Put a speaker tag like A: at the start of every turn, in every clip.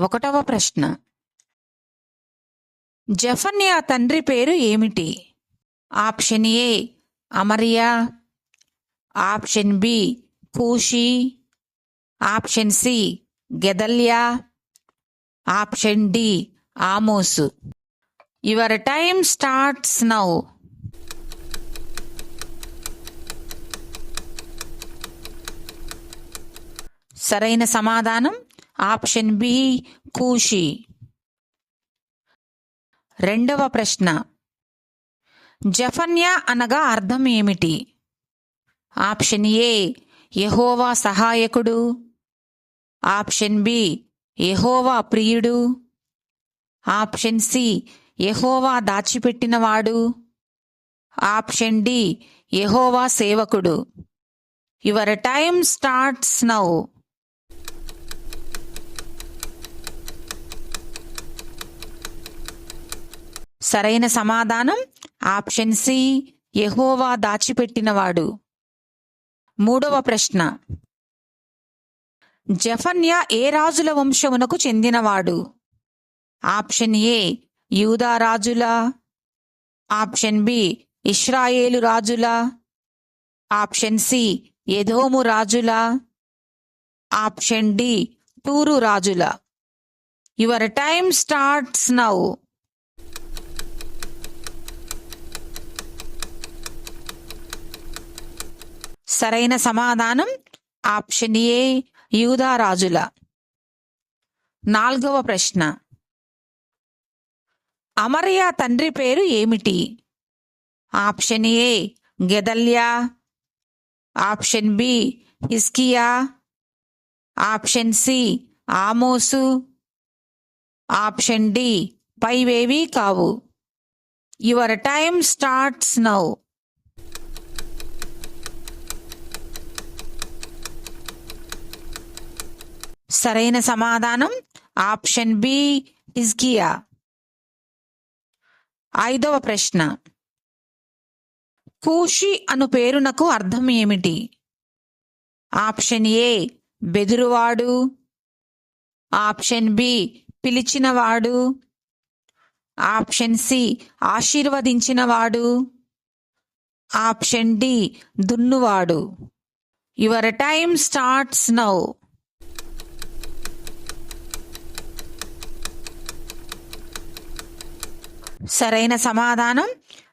A: ఒకటవ ప్రశ్న. జఫన్యా తండ్రి పేరు ఏమిటి? ఆప్షన్ ఏ అమరియా. ఆప్షన్ బి కూషి. ఆప్షన్ సి గెదల్యా. Option D Amos. Your time starts now. సరైన సమాధానం? ఆప్షన్ బి కూషి రెండవ ప్రశ్న. జఫన్యా అనగా అర్థం ఏమిటి? ఆప్షన్ ఏ యహోవా సహాయకుడు. ఆప్షన్ బి యహోవా ప్రియుడు. ఆప్షన్ సి యహోవా దాచిపెట్టినవాడు. ఆప్షన్ డి యహోవా సేవకుడు. యువర్ టైమ్ స్టార్ట్స్ నౌ సరైన సమాధానం? ఆప్షన్ సి ఎహోవా దాచిపెట్టినవాడు. మూడవ ప్రశ్న. జఫన్య ఏ రాజుల వంశమునకు చెందినవాడు? ఆప్షన్ ఏ యూదా రాజుల. ఆప్షన్ బి ఇస్రాయేలు రాజుల. ఆప్షన్ సి ఎదోము రాజుల. ఆప్షన్ డి టూరు రాజుల. Your time starts now. సరైన సమాధానం ఆప్షన్ ఏ యూదా రాజుల. నాల్గవ ప్రశ్న. అమరయ తండ్రి పేరు ఏమిటి? ఆప్షన్ ఏ గెదల్యా. ఆప్షన్ బి హిస్కియా ఆప్షన్ సి ఆమోసు. ఆప్షన్ డి పైవేవి కావు. Your time starts now. సరైన సమాధానం? ఆప్షన్ బి హిజ్కియా ఐదవ ప్రశ్న. కూషి అను పేరునకు అర్థం ఏమిటి? ఆప్షన్ ఏ బెదురువాడు. ఆప్షన్ బి పిలిచినవాడు. ఆప్షన్ సి ఆశీర్వదించినవాడు. ఆప్షన్ డి దున్నువాడు. యువర్ టైమ్ స్టార్ట్స్ నౌ సరైన సమాధానం?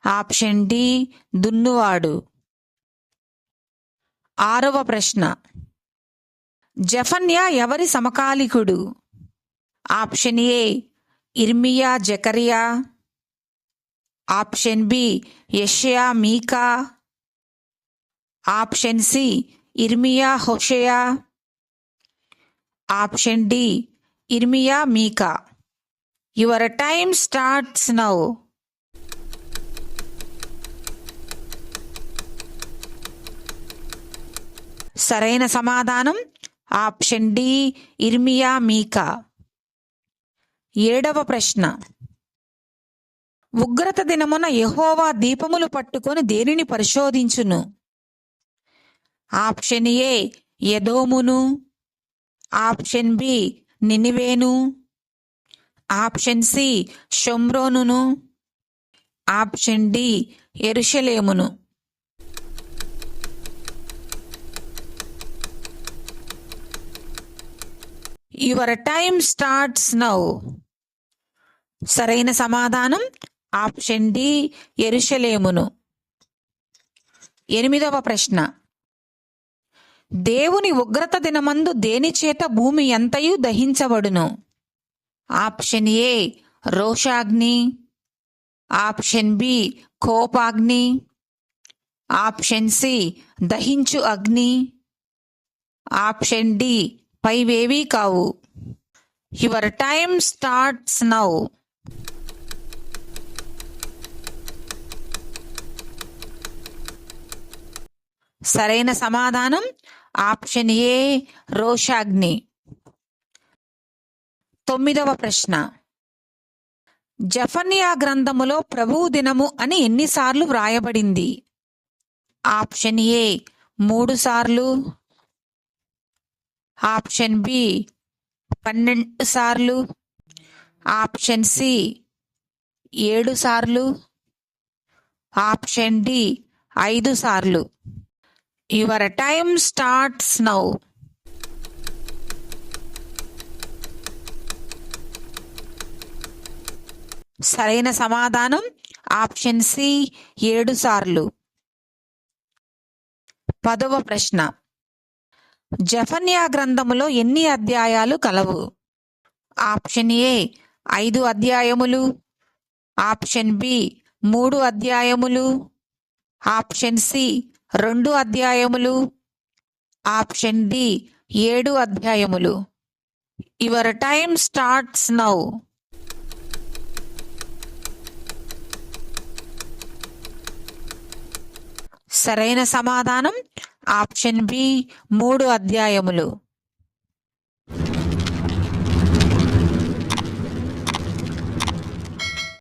A: ఆప్షన్ డి దున్నువాడు. ఆరవ ప్రశ్న. జఫన్యా ఎవరి సమకాలికుడు? ఆప్షన్ ఏ ఇర్మియా జకరియా. ఆప్షన్ బి యషయా మీకా. ఆప్షన్ సి ఇర్మియా హోషయా. ఆప్షన్ డి ఇర్మియా మీకా. Your time starts now. సరైన సమాధానం ఆప్షన్ డి ఇర్మియా మీకా. ఏడవ ప్రశ్న. ఉగ్రత దినమున యహోవా దీపములు పట్టుకొని దేనిని పరిశోధించును? ఆప్షన్ ఏ యదోమును ఆప్షన్ బి నినివేను. ఆప్షన్ సి షొమ్రోనును option D ఎరుషలేమును. Your time starts now. సరైన సమాధానం ఆప్షన్ డి ఎరుషలేమును. ఎనిమిదవ ప్రశ్న. దేవుని ఉగ్రత దినమందు దేనిచేత భూమి ఎంతయు దహించబడును? ఆప్షన్ ఏ రోషాగ్ని. ఆప్షన్ బి కోపాగ్ని. ఆప్షన్ సి దహించు అగ్ని. ఆప్షన్ డి పైవేవీ కావు. Your time starts now. సరైన సమాధానం ఆప్షన్ ఏ రోషాగ్ని. తొమ్మిదవ ప్రశ్న. జఫన్యా గ్రంథములో ప్రభువు దినము అని ఎన్నిసార్లు వ్రాయబడింది? ఆప్షన్ ఏ మూడు సార్లు. ఆప్షన్ బి పన్నెండు సార్లు. ఆప్షన్ సి ఏడు సార్లు. ఆప్షన్ డి ఐదు సార్లు. యువర్ టైమ్ స్టార్ట్స్ నౌ సరైన సమాధానం? ఆప్షన్ సి ఏడు సార్లు. పదవ ప్రశ్న. జఫన్యా గ్రంథములో ఎన్ని అధ్యాయాలు కలవు? ఆప్షన్ ఏ ఐదు అధ్యాయములు. ఆప్షన్ బి మూడు అధ్యాయములు. ఆప్షన్ సి రెండు అధ్యాయములు. ఆప్షన్ డి ఏడు అధ్యాయములు. Your time starts now. సరైన సమాధానం. ఆప్షన్ బి మూడు అధ్యాయములు.